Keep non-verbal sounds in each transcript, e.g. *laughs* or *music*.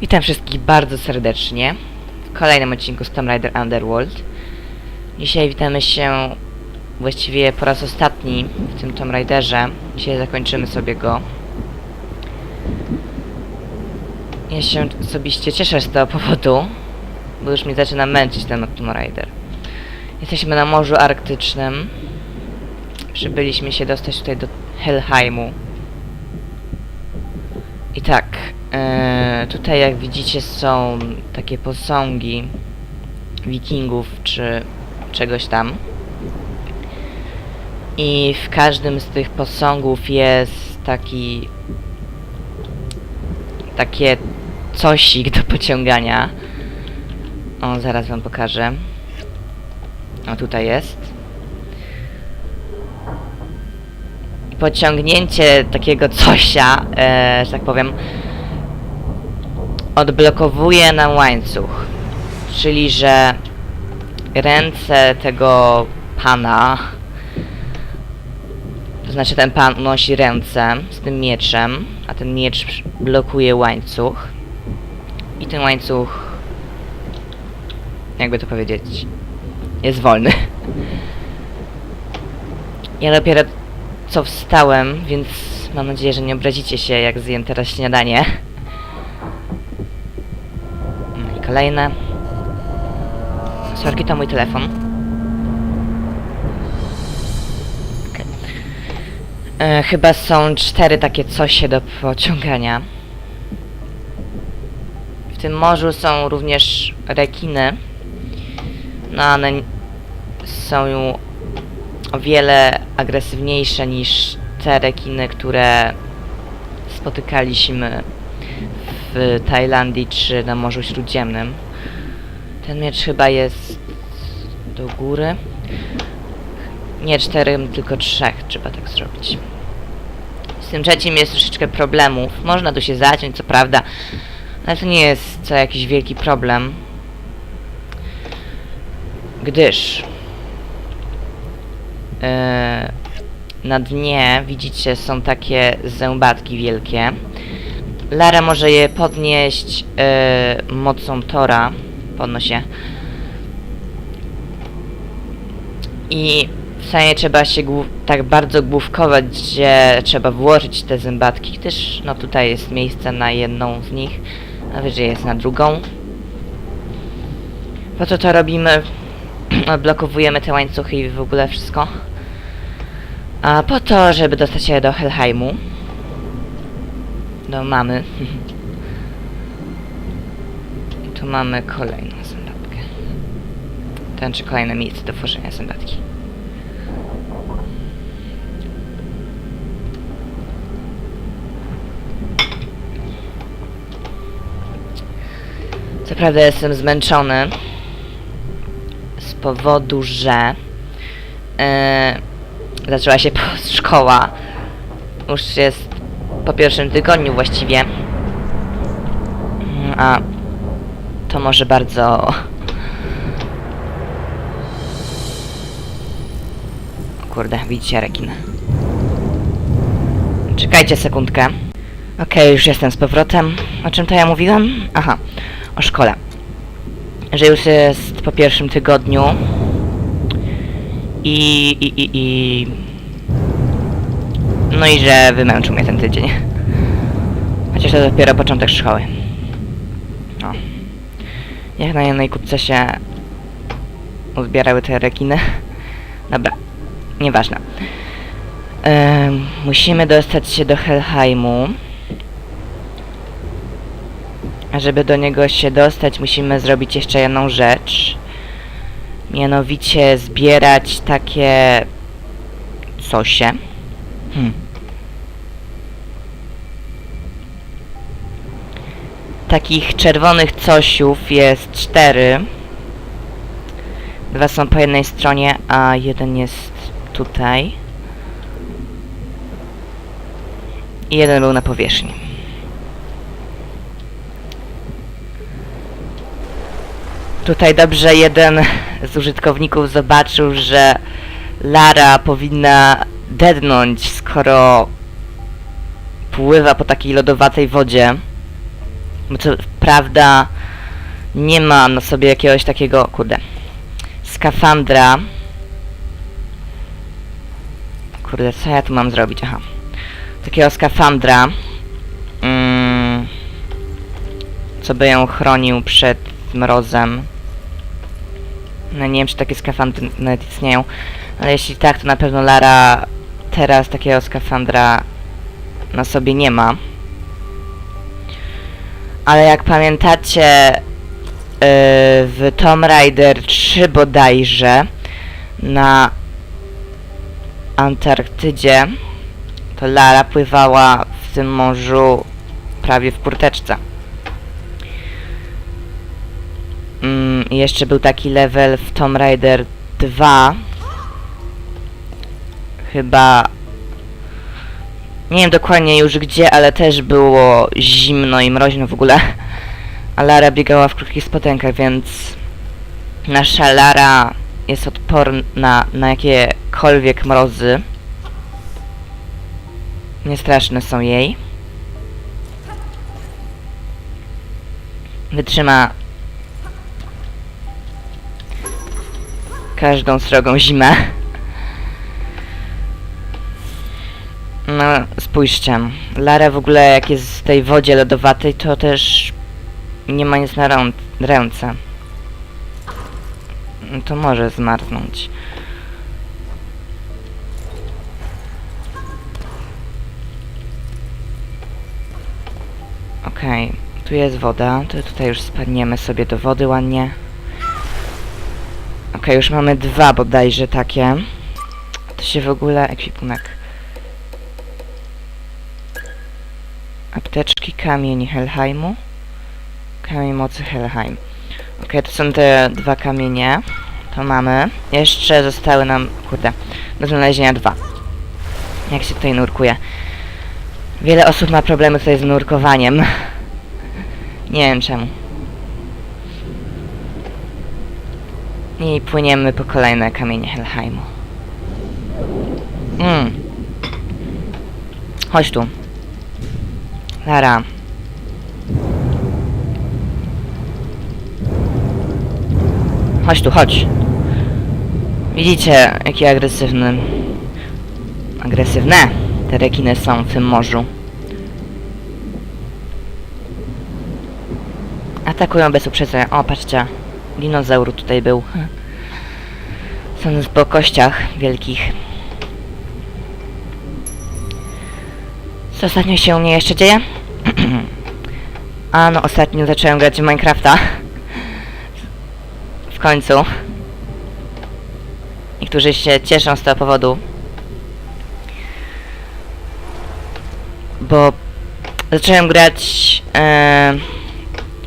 Witam wszystkich bardzo serdecznie w kolejnym odcinku z Tomb Raider Underworld. Dzisiaj witamy się właściwie po raz ostatni w tym Tomb Raiderze. Dzisiaj zakończymy sobie go. Ja się osobiście cieszę z tego powodu, bo już mnie zaczyna męczyć ten Tomb Raider. Jesteśmy na Morzu Arktycznym. Przybyliśmy się dostać tutaj do Helheimu. I tak, e, tutaj jak widzicie są takie posągi wikingów czy czegoś tam. I w każdym z tych posągów jest taki takie cosik do pociągania. O, zaraz wam pokażę. O, tutaj jest. pociągnięcie takiego cosia, e, że tak powiem, odblokowuje nam łańcuch. Czyli, że ręce tego pana, to znaczy ten pan unosi ręce z tym mieczem, a ten miecz blokuje łańcuch. I ten łańcuch, jakby to powiedzieć, jest wolny. *laughs* Ja dopiero co wstałem, więc mam nadzieję, że nie obrazicie się, jak zjem teraz śniadanie. Kolejne. Sorki, to mój telefon. E, chyba są cztery takie cosie do pociągania. W tym morzu są również rekiny. No one są o wiele agresywniejsze niż te rekiny, które spotykaliśmy w Tajlandii czy na Morzu Śródziemnym. Ten miecz chyba jest do góry. Nie czterem, tylko trzech trzeba tak zrobić. Z tym trzecim jest troszeczkę problemów. Można tu się zaciąć, co prawda, ale to nie jest co jakiś wielki problem. Gdyż e, na dnie widzicie są takie zębatki wielkie. Lara może je podnieść e, mocą Tora. Podnosie. I w sumie trzeba się tak bardzo główkować, że trzeba włożyć te zębatki, gdyż no tutaj jest miejsce na jedną z nich, a wyżej jest na drugą. Po co to robimy? *clears throat* Odblokowujemy te łańcuchy i w ogóle wszystko. A po to, żeby dostać się do Helheimu. Do mamy. I tu mamy kolejną zębatkę. Ten czy kolejne miejsce do tworzenia zębatki. Co prawda jestem zmęczony z powodu, że e, zaczęła się *laughs* szkoła. Już jest po pierwszym tygodniu właściwie. Mm, A to może bardzo... Kurde, widzicie rekin. Czekajcie sekundkę. Okej, już jestem z powrotem. O czym to ja mówiłam? Aha, o szkole. Że już jest po pierwszym tygodniu. I, i, i, i... No i że wymęczył mnie ten tydzień. Chociaż to dopiero początek szkoły. No. Jak na jednej kupce się uzbierały te rekiny. Dobra, nieważne. Em, musimy dostać się do Helheimu. A żeby do niego się dostać, musimy zrobić jeszcze jedną rzecz. Mianowicie zbierać takie cosie. Hmm. Takich czerwonych cosiów jest cztery. Dwa są po jednej stronie, a jeden jest tutaj. I jeden był na powierzchni. Tutaj dobrze jeden z użytkowników zobaczył, że Lara powinna dednąć, skoro pływa po takiej lodowatej wodzie. Co prawda nie ma na sobie jakiegoś takiego, kurde, skafandra. Kurde, co ja tu mam zrobić? Aha. Takiego skafandra, mm, co by ją chronił przed mrozem. No nie wiem, czy takie skafandry nawet istnieją, ale jeśli tak, to na pewno Lara teraz takiego skafandra na sobie nie ma. Ale jak pamiętacie, yy, w Tomb Raider 3 bodajże na Antarktydzie to Lara pływała w tym morzu prawie w kurteczce. Mm, jeszcze był taki level w Tomb Raider 2. Chyba. Nie wiem dokładnie już gdzie, ale też było zimno i mroźno w ogóle. A Lara biegała w krótkich spodenkach, więc nasza Lara jest odporna na jakiekolwiek mrozy. Niestraszne są jej. Wytrzyma każdą srogą zimę. No, spójrzcie. Lara w ogóle jak jest w tej wodzie lodowatej, to też nie ma nic na rą- ręce. No To może zmarznąć. Okej, tu jest woda, to tutaj już spadniemy sobie do wody ładnie. Okej, już mamy dwa bodajże takie. To się w ogóle ekwipunek. Apteczki, kamień Helheimu. Kamień mocy Helheim. Okej, to są te dwa kamienie. To mamy. Jeszcze zostały nam, kurde, do znalezienia dwa. Jak się tutaj nurkuje? Wiele osób ma problemy tutaj z nurkowaniem. Nie wiem czemu. I płyniemy po kolejne kamienie Helheimu. Mm. Chodź tu. Lara. Chodź tu, chodź. Widzicie, jaki agresywny... Agresywne te rekiny są w tym morzu. Atakują bez uprzedzenia. O, patrzcie. Dinozaur tutaj był. *laughs* Są po kościach wielkich. Co ostatnio się u mnie jeszcze dzieje? *clears throat* A no, ostatnio zacząłem grać w Minecrafta. W końcu. Niektórzy się cieszą z tego powodu. Bo zacząłem grać e,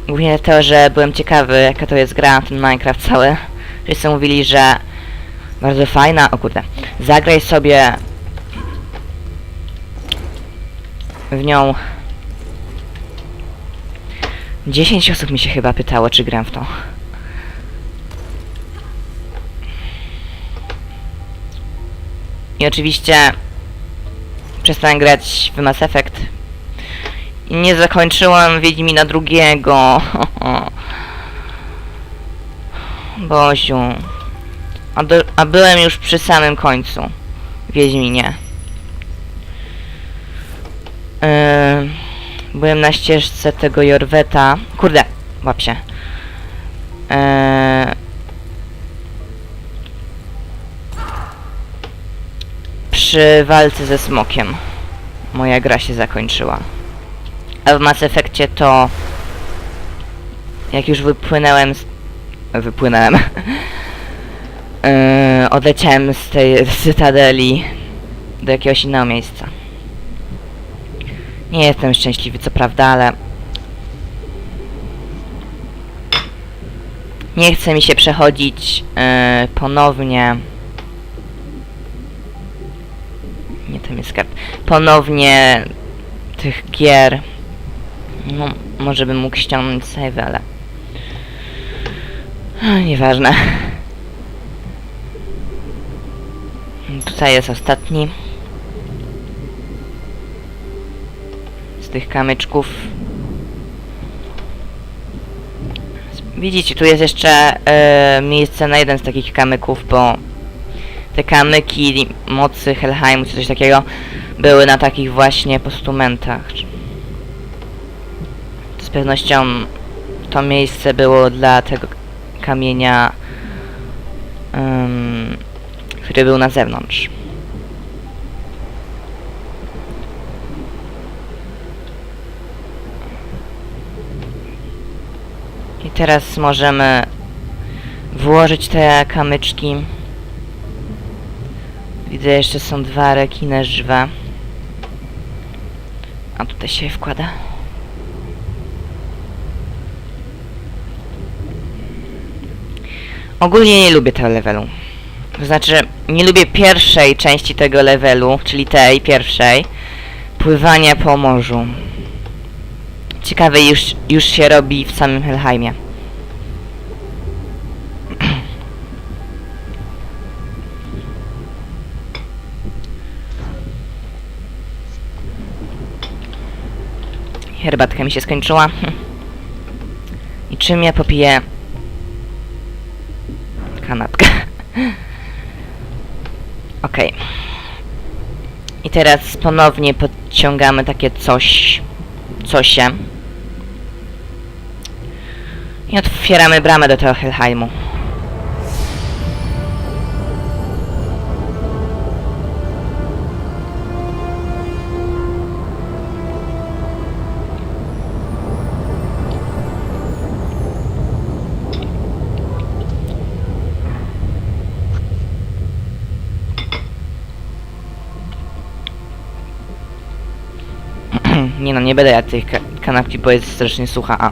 głównie to, że byłem ciekawy jaka to jest gra, ten Minecraft cały. Wszyscy mówili, że bardzo fajna, o kurde, zagraj sobie w nią 10 osób mi się chyba pytało, czy gram w to. I oczywiście przestałem grać w Mass Effect. I nie zakończyłem Wiedźmina drugiego. *laughs* Boziu. A, do, a byłem już przy samym końcu. Wiedźminie. Yy, byłem na ścieżce tego Jorweta. Kurde, łap się. Yy, przy walce ze smokiem. Moja gra się zakończyła. A w Mass Effectie to... Jak już wypłynąłem z... Wypłynąłem. yy, *laughs* odleciałem z tej cytadeli do jakiegoś innego miejsca. Nie jestem szczęśliwy, co prawda, ale... Nie chce mi się przechodzić yy, ponownie... Nie, to jest kart. Ponownie tych gier. No, może bym mógł ściągnąć save, ale... Nieważne. Tutaj jest ostatni. Tych kamyczków. Widzicie, tu jest jeszcze e, miejsce na jeden z takich kamyków, bo te kamyki mocy Helheimu czy coś takiego były na takich właśnie postumentach. Z pewnością to miejsce było dla tego kamienia, który był na zewnątrz. Teraz możemy włożyć te kamyczki. Widzę, jeszcze są dwa rekine żywe. A tutaj się wkłada. Ogólnie nie lubię tego levelu. To znaczy, nie lubię pierwszej części tego levelu, czyli tej pierwszej, pływania po morzu. Ciekawe już, już się robi w samym Helheimie. Herbatka mi się skończyła. I czym ja popiję kanapkę? Okej. I teraz ponownie podciągamy takie coś, cosie. I otwieramy bramę do tego Helheimu. *clears throat* nie no, nie będę jadł tej ka kanapki, bo jest strasznie sucha, a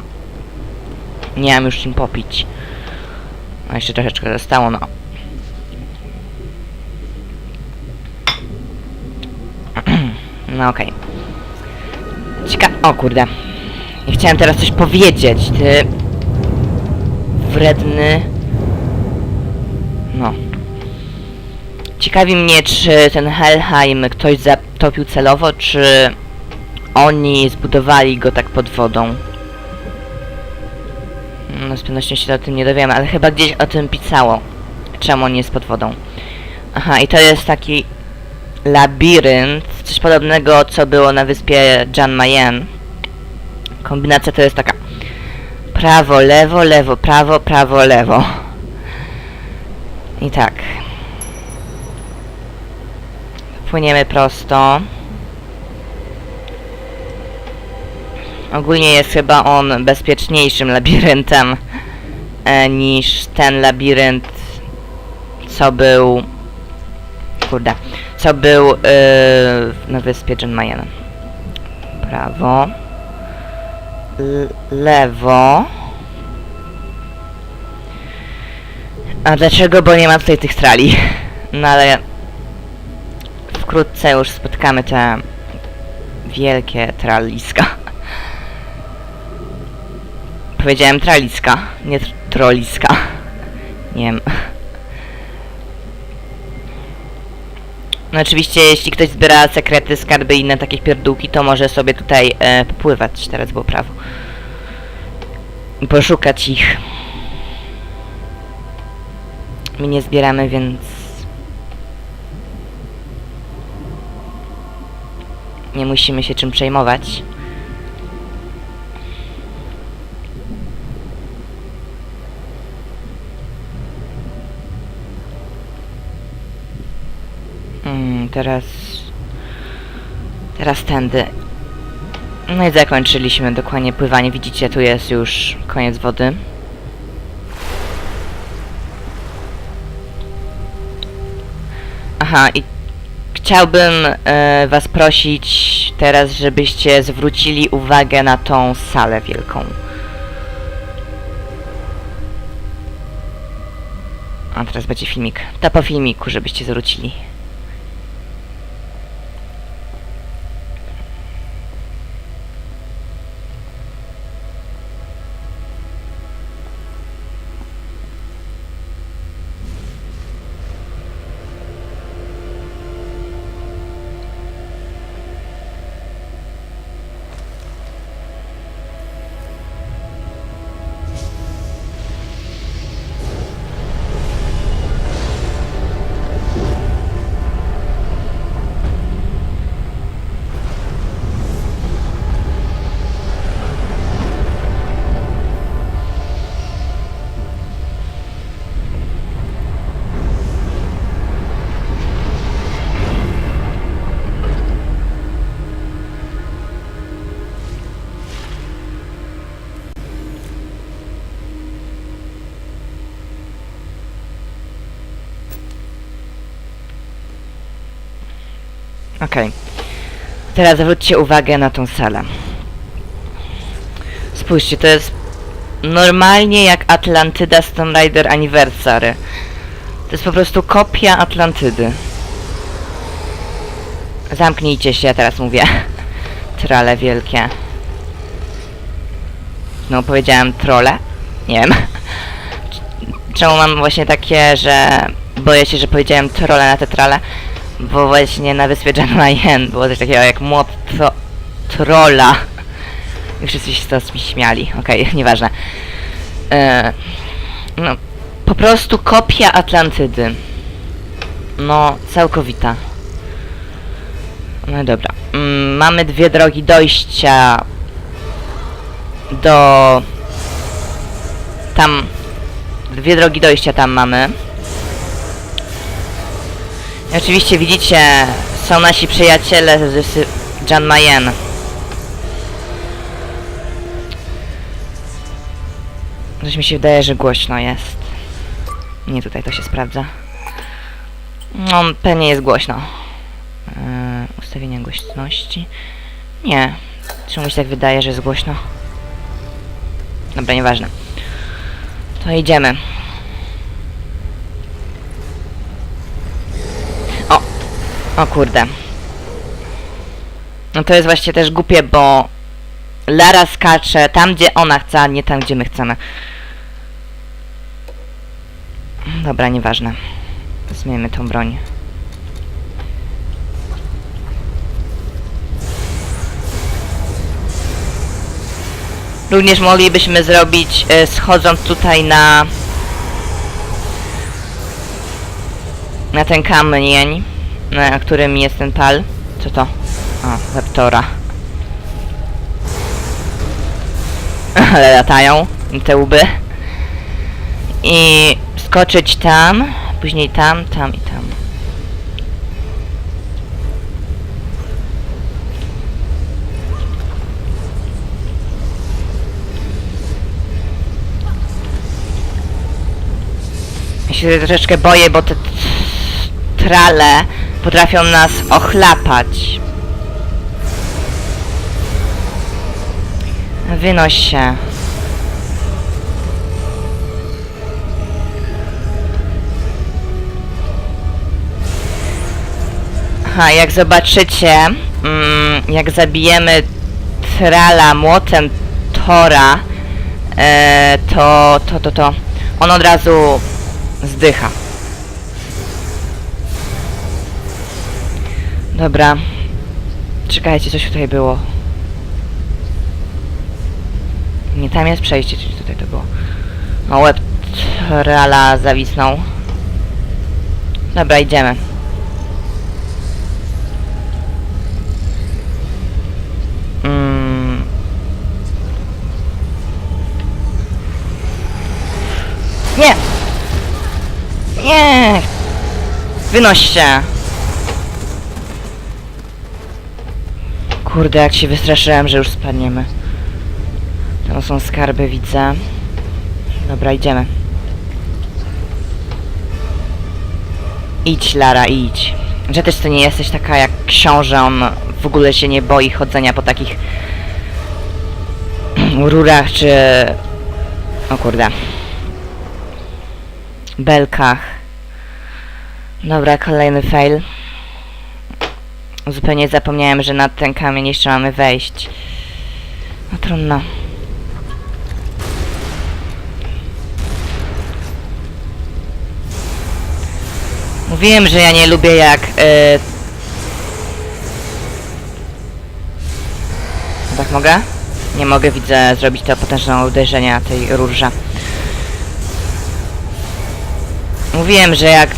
nie mam już czym popić. No jeszcze troszeczkę zostało, no. *clears throat* No okej. Cieka... O kurde. Ja chciałem teraz coś powiedzieć, ty... Wredny... No. Ciekawi mnie, czy ten Helheim ktoś zatopił celowo, czy oni zbudowali go tak pod wodą. No z pewnością się o tym nie dowiemy, ale chyba gdzieś o tym pisało. Czemu on jest pod wodą. Aha, i to jest taki labirynt, coś podobnego co było na wyspie Jan Mayen. Kombinacja to jest taka prawo, lewo, lewo, prawo, prawo, lewo. I tak. Płyniemy prosto. Ogólnie jest chyba on bezpieczniejszym labiryntem e, niż ten labirynt, co był... Kurde. Co był e, na wyspie John Mayen. Prawo. Lewo. A dlaczego? Bo nie ma tutaj tych trali. No ale wkrótce już spotkamy te wielkie traliska. Powiedziałem traliska, nie tr troliska. Nie wiem. No oczywiście, jeśli ktoś zbiera sekrety, skarby i inne takie pierdółki, to może sobie tutaj e, popływać, teraz było prawo. I poszukać ich. My nie zbieramy, więc... Nie musimy się czym przejmować. Teraz... Teraz tędy. No i zakończyliśmy dokładnie pływanie. Widzicie, tu jest już koniec wody. Aha, i chciałbym e, was prosić teraz, żebyście zwrócili uwagę na tą salę wielką. A teraz będzie filmik. To po filmiku, żebyście zwrócili. Okej. Teraz zwróćcie uwagę na tą salę. Spójrzcie, to jest normalnie jak Atlantyda z Tomb Raider Anniversary. To jest po prostu kopia Atlantydy. Zamknijcie się, teraz mówię. *laughs* Trale wielkie. No, powiedziałem trole? Nie wiem. Czemu mam właśnie takie, że boję się, że powiedziałem trole na te trale? Bo właśnie na wyspie Mayen było coś takiego jak młot tro trolla. I wszyscy się z nas mi śmiali. Okej, *laughs* nieważne. E, no, po prostu kopia Atlantydy. No, całkowita. No dobra. Mm, mamy dwie drogi dojścia do... Tam... Dwie drogi dojścia tam mamy. Oczywiście widzicie, są nasi przyjaciele z John Mayen. Coś mi się wydaje, że głośno jest. Nie tutaj to się sprawdza. No, pewnie jest głośno. Yy, ustawienia głośności. Nie. Czemu mi się tak wydaje, że jest głośno? Dobra, nieważne. To idziemy. O! O kurde. No to jest właśnie też głupie, bo Lara skacze tam, gdzie ona chce, a nie tam, gdzie my chcemy. Dobra, nieważne. Zmieńmy tą broń. Również moglibyśmy zrobić, e, schodząc tutaj na... Na ten kamień, na którym jest ten pal. Co to? O, Raptora. *laughs* Ale latają te łby. I skoczyć tam, później tam, tam i tam. Ja się troszeczkę boję, bo te trale potrafią nas ochlapać. Wynoś się. Aha, jak zobaczycie, mm, jak zabijemy trala młotem Tora, e, to, to, to, to, on od razu zdycha. Dobra. Czekajcie, coś tutaj było. Nie, tam jest przejście, czyli tutaj to było. No, łeb trala zawisnął. Dobra, idziemy. Mm. Nie! Nie! Wynoś się! Kurde, jak się wystraszyłem, że już spadniemy. Tam są skarby, widzę. Dobra, idziemy. Idź, Lara, idź. Że też ty nie jesteś taka jak książę, on w ogóle się nie boi chodzenia po takich *clears throat* rurach, czy... O kurde. Belkach. Dobra, kolejny fail. Zupełnie zapomniałem, że na ten kamień jeszcze mamy wejść. No trudno. Mówiłem, że ja nie lubię jak... Yy... Tak mogę? Nie mogę, widzę, zrobić to potężne uderzenia tej rurze. Mówiłem, że jak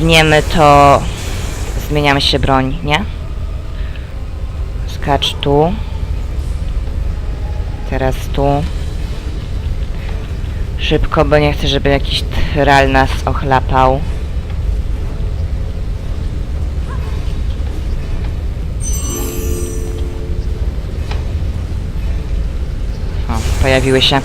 dniemy, to zmieniamy się broń, nie? Skacz tu. Teraz tu. Szybko, bo nie chcę, żeby jakiś tral nas ochlapał. O, pojawiły się.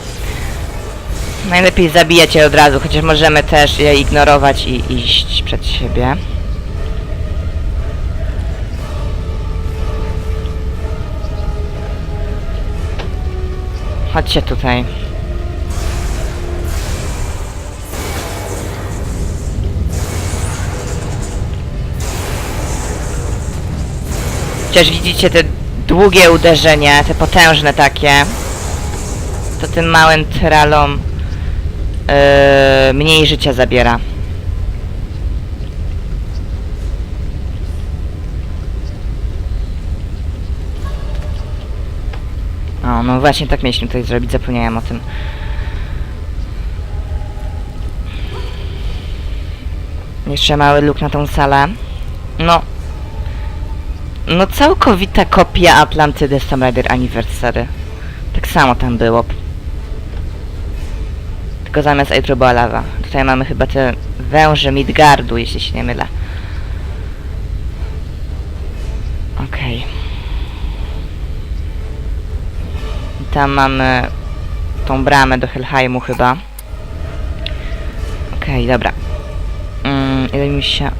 Najlepiej zabijać je od razu, chociaż możemy też je ignorować i iść przed siebie. Chodźcie tutaj. Chociaż widzicie te długie uderzenia, te potężne takie, to tym małym tralom yy, mniej życia zabiera. No właśnie tak mieliśmy tutaj zrobić, zapomniałem o tym. Jeszcze mały luk na tą salę. No. No całkowita kopia Atlantydy z Tomb Raider Anniversary. Tak samo tam było. Tylko zamiast Eitru była lawa. Tutaj mamy chyba te węże Midgardu, jeśli się nie mylę. Okej. I Tam mamy tą bramę do Helheimu chyba. Okej, dobra. Mm, ile mi się...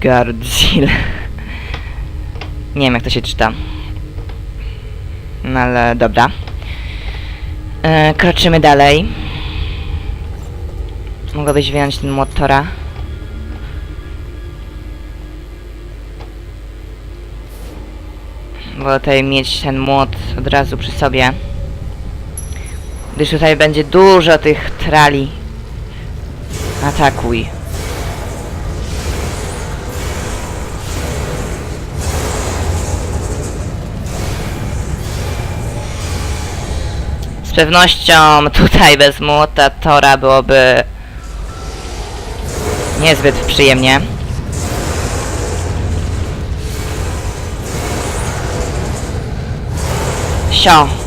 Migardzil. Nie wiem jak to się czyta. No ale dobra. E, kroczymy dalej. Mogłabyś wyjąć ten młot Tora. Bo tutaj mieć ten młot od razu przy sobie. Gdyż tutaj będzie dużo tych trali. Atakuj. Pewnością tutaj bez młota Tora byłoby niezbyt przyjemnie. Sio.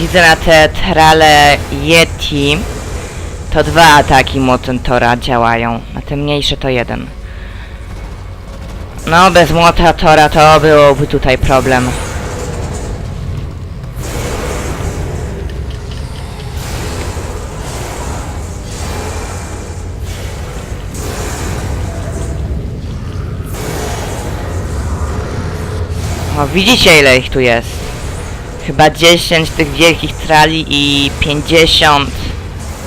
Widzę na te trale Yeti. To dwa ataki młotem Tora działają. Na te mniejsze to jeden. No, bez młota Tora to byłoby tutaj problem. O, widzicie ile ich tu jest? Chyba 10 tych wielkich trali i 50,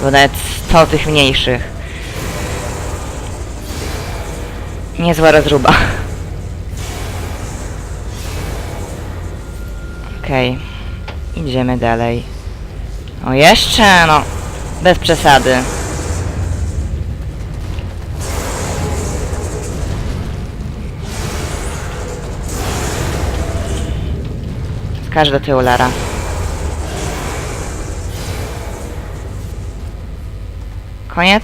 bo nawet 100 tych mniejszych. Niezła rozruba. Okej, idziemy dalej. O, jeszcze, no, bez przesady. Skaż do. Koniec?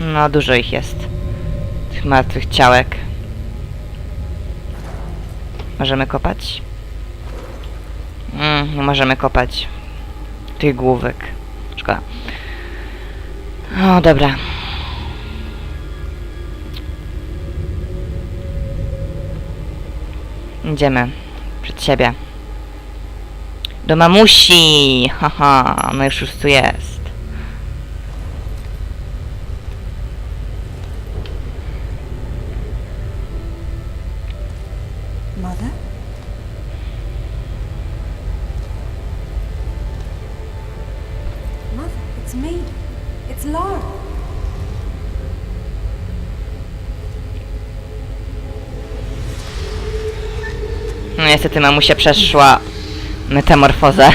No, dużo ich jest. Tych martwych ciałek. Możemy kopać? Mm, nie możemy kopać. Tych główek. Szkoda. O, dobra. Idziemy. Przed siebie. Do mamusi! Haha, no już już tu jest. Mother? Mother, it's me. It's Laura. No niestety mamusia przeszła metamorfozę.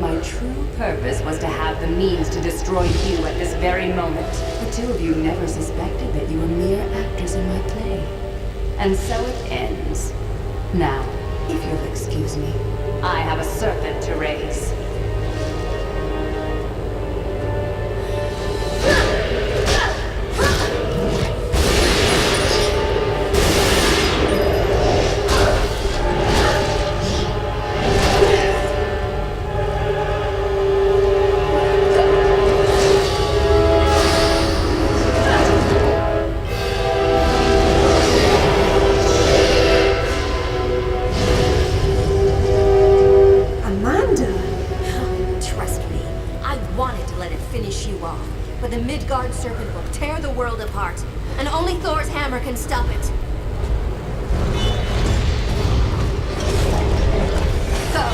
My true purpose was to have the means to destroy you at this very moment. The two of you never suspected that you were mere actors in my play. And so it ends. Now, if you'll excuse me, I have a serpent to raise. Hammer can stop it. Go!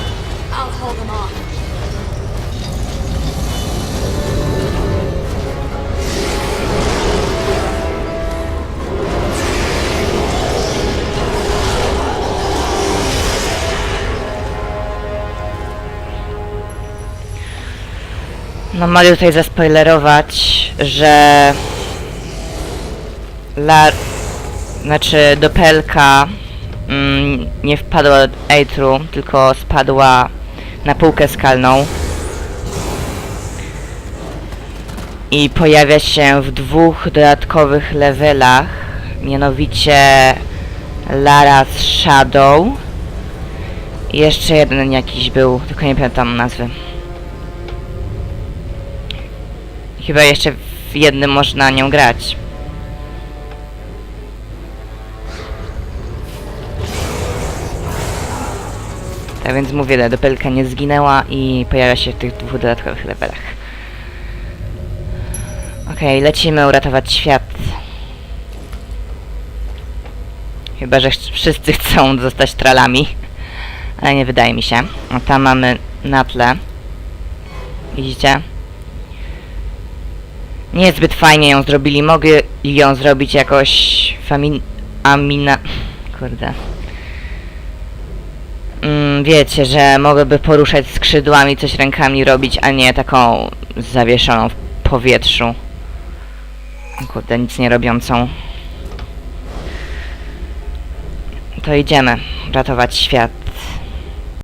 I'll hold them off. No mogę tutaj zaspoilerować, że La... Znaczy Dopelka mm, nie wpadła do Eitru, tylko spadła na półkę skalną. I pojawia się w dwóch dodatkowych levelach, mianowicie Lara's Shadow i jeszcze jeden jakiś był, tylko nie pamiętam nazwy. Chyba jeszcze w jednym można nią grać. Tak więc mówię, dopelka nie zginęła i pojawia się w tych dwóch dodatkowych levelach. Okej, lecimy uratować świat. Chyba, że wszyscy chcą zostać tralami. Ale nie wydaje mi się. O, tam mamy na tle. Widzicie? Niezbyt fajnie ją zrobili. Mogę ją zrobić jakoś famin... Amina... Kurde. Mm, wiecie, że mogłyby poruszać skrzydłami, coś rękami robić, a nie taką zawieszoną w powietrzu. Kurde, nic nie robiącą. To idziemy ratować świat.